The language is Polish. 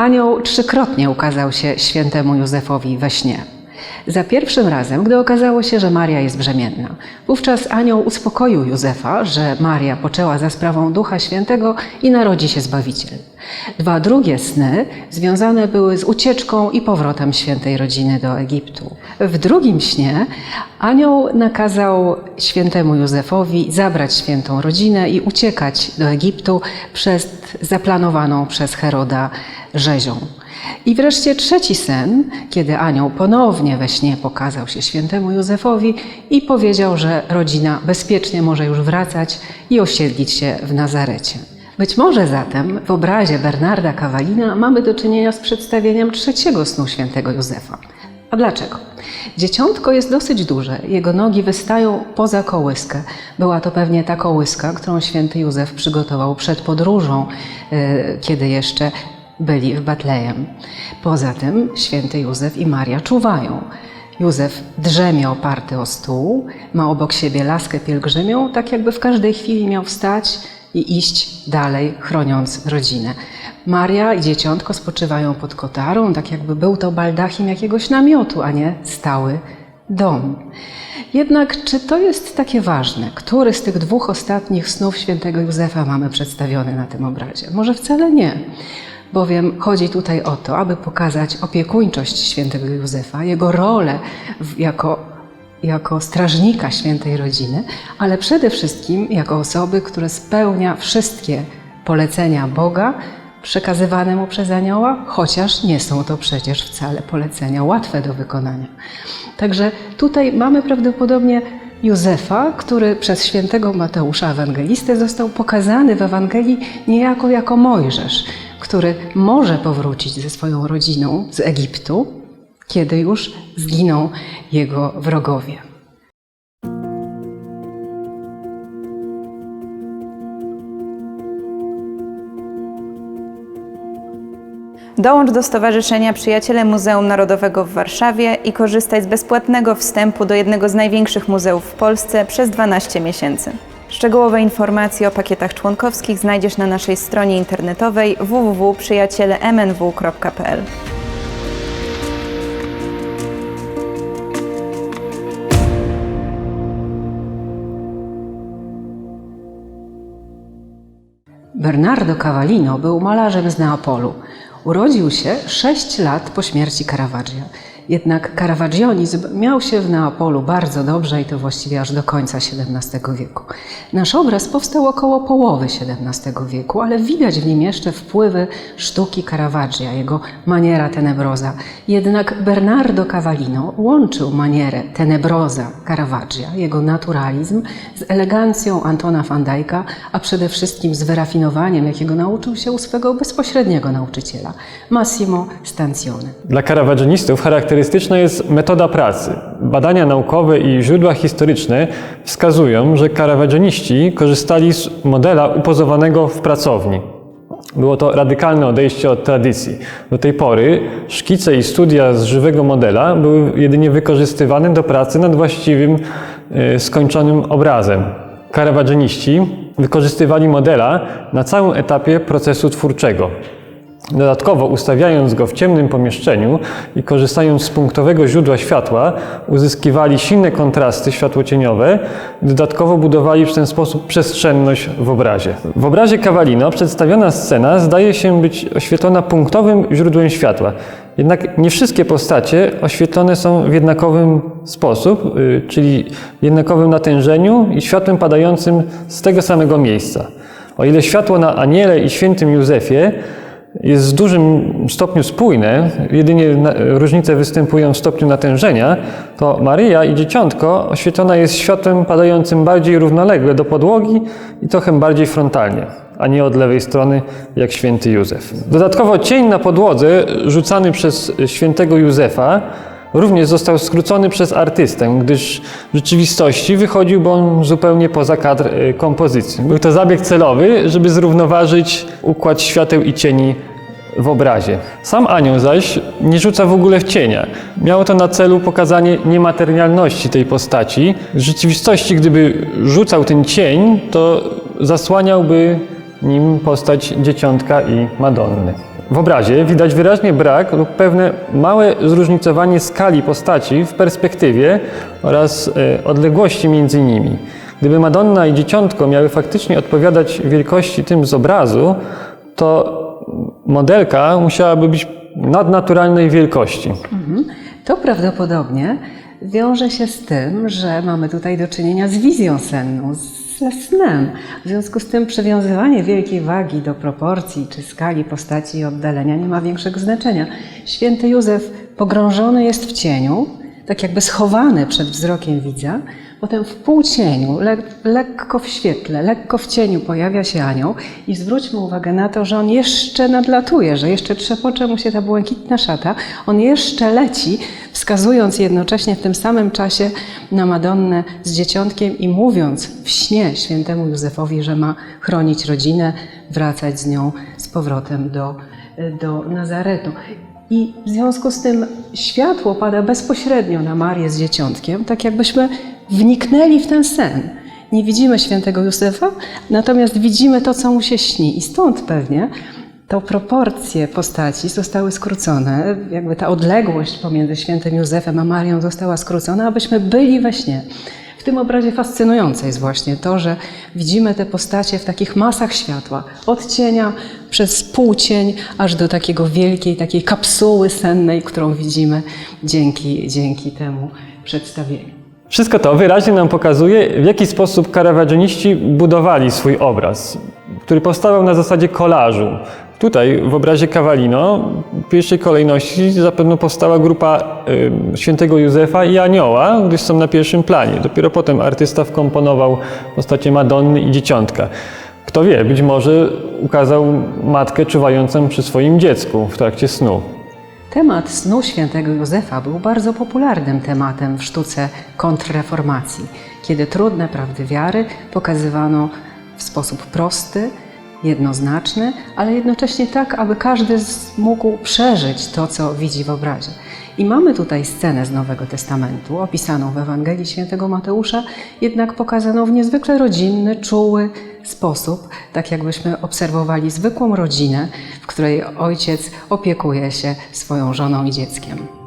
Anioł trzykrotnie ukazał się świętemu Józefowi we śnie. Za pierwszym razem, gdy okazało się, że Maria jest brzemienna. Wówczas anioł uspokoił Józefa, że Maria poczęła za sprawą Ducha Świętego i narodzi się Zbawiciel. Dwa drugie sny związane były z ucieczką i powrotem świętej rodziny do Egiptu. W drugim śnie anioł nakazał świętemu Józefowi zabrać świętą rodzinę i uciekać do Egiptu przed zaplanowaną przez Heroda rzezią. I wreszcie trzeci sen, kiedy anioł ponownie we śnie pokazał się świętemu Józefowi i powiedział, że rodzina bezpiecznie może już wracać i osiedlić się w Nazarecie. Być może zatem w obrazie Bernarda Kawalina mamy do czynienia z przedstawieniem trzeciego snu świętego Józefa. A dlaczego? Dzieciątko jest dosyć duże, jego nogi wystają poza kołyskę. Była to pewnie ta kołyska, którą święty Józef przygotował przed podróżą, e, kiedy jeszcze byli w Betlejem. Poza tym święty Józef i Maria czuwają. Józef drzemie oparty o stół, ma obok siebie laskę pielgrzymią, tak jakby w każdej chwili miał wstać i iść dalej, chroniąc rodzinę. Maria i dzieciątko spoczywają pod kotarą, tak jakby był to baldachim jakiegoś namiotu, a nie stały dom. Jednak czy to jest takie ważne? Który z tych dwóch ostatnich snów świętego Józefa mamy przedstawiony na tym obrazie? Może wcale nie. Bowiem chodzi tutaj o to, aby pokazać opiekuńczość świętego Józefa, jego rolę jako, jako strażnika świętej rodziny, ale przede wszystkim jako osoby, które spełnia wszystkie polecenia Boga przekazywane mu przez anioła, chociaż nie są to przecież wcale polecenia łatwe do wykonania. Także tutaj mamy prawdopodobnie Józefa, który przez świętego Mateusza Ewangelistę został pokazany w Ewangelii niejako jako Mojżesz, który może powrócić ze swoją rodziną z Egiptu, kiedy już zginą jego wrogowie. Dołącz do Stowarzyszenia Przyjaciele Muzeum Narodowego w Warszawie i korzystaj z bezpłatnego wstępu do jednego z największych muzeów w Polsce przez 12 miesięcy. Szczegółowe informacje o pakietach członkowskich znajdziesz na naszej stronie internetowej www.przyjacielemnw.pl. Bernardo Cavallino był malarzem z Neapolu. Urodził się sześć lat po śmierci Caravaggia. Jednak caravagionizm miał się w Neapolu bardzo dobrze i to właściwie aż do końca XVII wieku. Nasz obraz powstał około połowy XVII wieku, ale widać w nim jeszcze wpływy sztuki Caravaggia, jego maniera tenebrosa. Jednak Bernardo Cavallino łączył manierę tenebrosa Caravaggia, jego naturalizm, z elegancją Antona van Dycka, a przede wszystkim z wyrafinowaniem, jakiego nauczył się u swego bezpośredniego nauczyciela, Massimo Stanzione. Dla karawagionistów charakterystyczna jest metoda pracy. Badania naukowe i źródła historyczne wskazują, że karawagioniści korzystali z modela upozowanego w pracowni. Było to radykalne odejście od tradycji. Do tej pory szkice i studia z żywego modela były jedynie wykorzystywane do pracy nad właściwym, e, skończonym obrazem. Karawagioniści wykorzystywali modela na całym etapie procesu twórczego. Dodatkowo ustawiając go w ciemnym pomieszczeniu i korzystając z punktowego źródła światła, uzyskiwali silne kontrasty światłocieniowe, dodatkowo budowali w ten sposób przestrzenność w obrazie. W obrazie Cavallino przedstawiona scena zdaje się być oświetlona punktowym źródłem światła. Jednak nie wszystkie postacie oświetlone są w jednakowym sposób, y, czyli jednakowym natężeniu i światłem padającym z tego samego miejsca. O ile światło na Aniele i świętym Józefie jest w dużym stopniu spójne, jedynie różnice występują w stopniu natężenia, to Maryja i Dzieciątko oświetlona jest światłem padającym bardziej równolegle do podłogi i trochę bardziej frontalnie, a nie od lewej strony jak święty Józef. Dodatkowo cień na podłodze rzucany przez świętego Józefa również został skrócony przez artystę, gdyż w rzeczywistości wychodziłby on zupełnie poza kadr e, kompozycji. Był to zabieg celowy, żeby zrównoważyć układ świateł i cieni w obrazie. Sam anioł zaś nie rzuca w ogóle w cienia. Miało to na celu pokazanie niematerialności tej postaci. W rzeczywistości, gdyby rzucał ten cień, to zasłaniałby nim postać dzieciątka i Madonny. W obrazie widać wyraźnie brak lub pewne małe zróżnicowanie skali postaci w perspektywie oraz e, odległości między nimi. Gdyby Madonna i Dzieciątko miały faktycznie odpowiadać wielkości tym z obrazu, to modelka musiałaby być nadnaturalnej wielkości. To prawdopodobnie wiąże się z tym, że mamy tutaj do czynienia z wizją senną, ze snem. W związku z tym przywiązywanie wielkiej wagi do proporcji czy skali postaci i oddalenia nie ma większego znaczenia. Święty Józef pogrążony jest w cieniu, tak jakby schowany przed wzrokiem widza, potem w półcieniu, le lekko w świetle, lekko w cieniu pojawia się anioł i zwróćmy uwagę na to, że on jeszcze nadlatuje, że jeszcze trzepocze mu się ta błękitna szata, on jeszcze leci, wskazując jednocześnie w tym samym czasie na Madonnę z dzieciątkiem i mówiąc w śnie świętemu Józefowi, że ma chronić rodzinę, wracać z nią z powrotem do, do Nazaretu. I w związku z tym światło pada bezpośrednio na Marię z dzieciątkiem, tak jakbyśmy wniknęli w ten sen. Nie widzimy świętego Józefa, natomiast widzimy to, co mu się śni. I stąd pewnie to proporcje postaci zostały skrócone, jakby ta odległość pomiędzy świętym Józefem a Marią została skrócona, abyśmy byli we śnie. W tym obrazie fascynujące jest właśnie to, że widzimy te postacie w takich masach światła, od cienia przez półcień, aż do takiego wielkiej, takiej kapsuły sennej, którą widzimy dzięki, dzięki temu przedstawieniu. Wszystko to wyraźnie nam pokazuje, w jaki sposób karawaggioniści budowali swój obraz, który powstawał na zasadzie kolażu. Tutaj w obrazie Cavallino pierwszej kolejności zapewne powstała grupa y, świętego Józefa i anioła, gdyż są na pierwszym planie. Dopiero potem artysta wkomponował postacie Madonny i Dzieciątka. Kto wie, być może ukazał matkę czuwającą przy swoim dziecku w trakcie snu. Temat snu świętego Józefa był bardzo popularnym tematem w sztuce kontrreformacji, kiedy trudne prawdy wiary pokazywano w sposób prosty, jednoznaczny, ale jednocześnie tak, aby każdy mógł przeżyć to, co widzi w obrazie. I mamy tutaj scenę z Nowego Testamentu, opisaną w Ewangelii Świętego Mateusza, jednak pokazaną w niezwykle rodzinny, czuły sposób, tak jakbyśmy obserwowali zwykłą rodzinę, w której ojciec opiekuje się swoją żoną i dzieckiem.